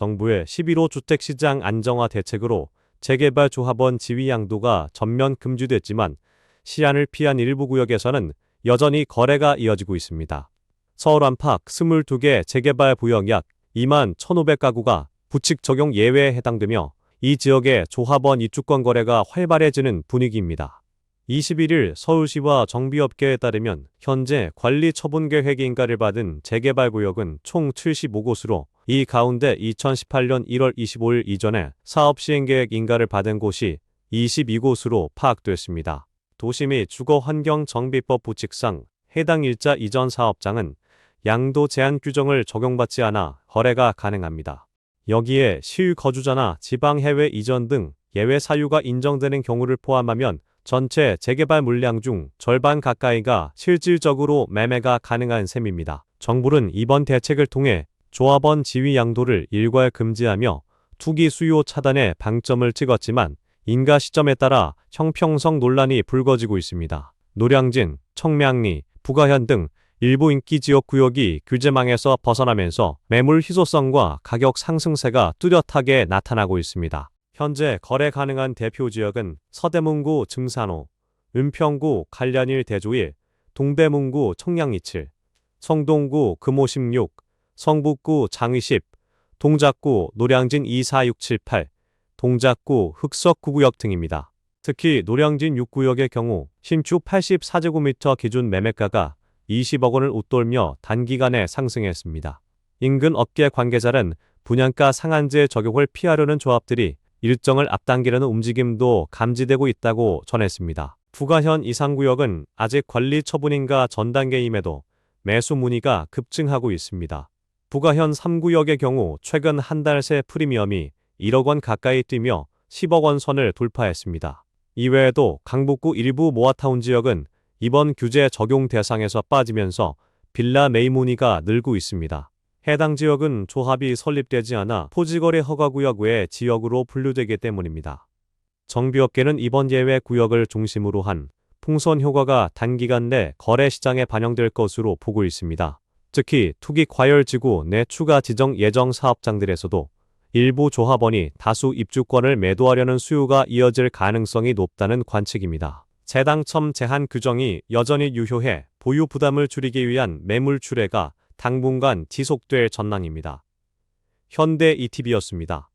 정부의 11호 주택시장 안정화 대책으로 재개발 조합원 지위 양도가 전면 금지됐지만 시안을 피한 일부 구역에서는 여전히 거래가 이어지고 있습니다. 서울 안팎 22개 재개발 구역 약 2만 1,500가구가 부칙 적용 예외에 해당되며 이 지역의 조합원 입주권 거래가 활발해지는 분위기입니다. 21일 서울시와 정비업계에 따르면 현재 관리 처분 계획 인가를 받은 재개발 구역은 총 75곳으로 이 가운데 2018년 1월 25일 이전에 사업 시행 계획 인가를 받은 곳이 22곳으로 파악됐습니다. 도시 및 주거 환경 정비법 부칙상 해당 일자 이전 사업장은 양도 제한 규정을 적용받지 않아 거래가 가능합니다. 여기에 시유 거주자나 지방 해외 이전 등 예외 사유가 인정되는 경우를 포함하면 전체 재개발 물량 중 절반 가까이가 실질적으로 매매가 가능한 셈입니다. 정부는 이번 대책을 통해 조합원 지위 양도를 일괄 금지하며 투기 수요 차단에 방점을 찍었지만 인가 시점에 따라 형평성 논란이 불거지고 있습니다. 노량진, 청량리, 부가현 등 일부 인기 지역 구역이 규제망에서 벗어나면서 매물 희소성과 가격 상승세가 뚜렷하게 나타나고 있습니다. 현재 거래 가능한 대표 지역은 서대문구 증산호, 은평구 갈련일 대조일, 동대문구 청량리칠, 성동구 금호 16, 성북구 장위 10, 동작구 노량진 24678, 동작구 흑석 9구역 등입니다. 특히 노량진 6구역의 경우 신축 84제곱미터 기준 매매가가 20억 원을 웃돌며 단기간에 상승했습니다. 인근 업계 관계자는 분양가 상한제 적용을 피하려는 조합들이 일정을 앞당기려는 움직임도 감지되고 있다고 전했습니다. 부가현 이상구역은 아직 관리 처분인가 전 단계임에도 매수 문의가 급증하고 있습니다. 부가현 3구역의 경우 최근 한 달 새 프리미엄이 1억 원 가까이 뛰며 10억 원 선을 돌파했습니다. 이외에도 강북구 일부 모아타운 지역은 이번 규제 적용 대상에서 빠지면서 빌라 문의가 늘고 있습니다. 해당 지역은 조합이 설립되지 않아 토지거래 허가구역 외 지역으로 분류되기 때문입니다. 정비업계는 이번 예외 구역을 중심으로 한 풍선 효과가 단기간 내 거래 시장에 반영될 것으로 보고 있습니다. 특히 투기 과열 지구 내 추가 지정 예정 사업장들에서도 일부 조합원이 다수 입주권을 매도하려는 수요가 이어질 가능성이 높다는 관측입니다. 재당첨 제한 규정이 여전히 유효해 보유 부담을 줄이기 위한 매물 출회가 당분간 지속될 전망입니다. 현대 ETV였습니다.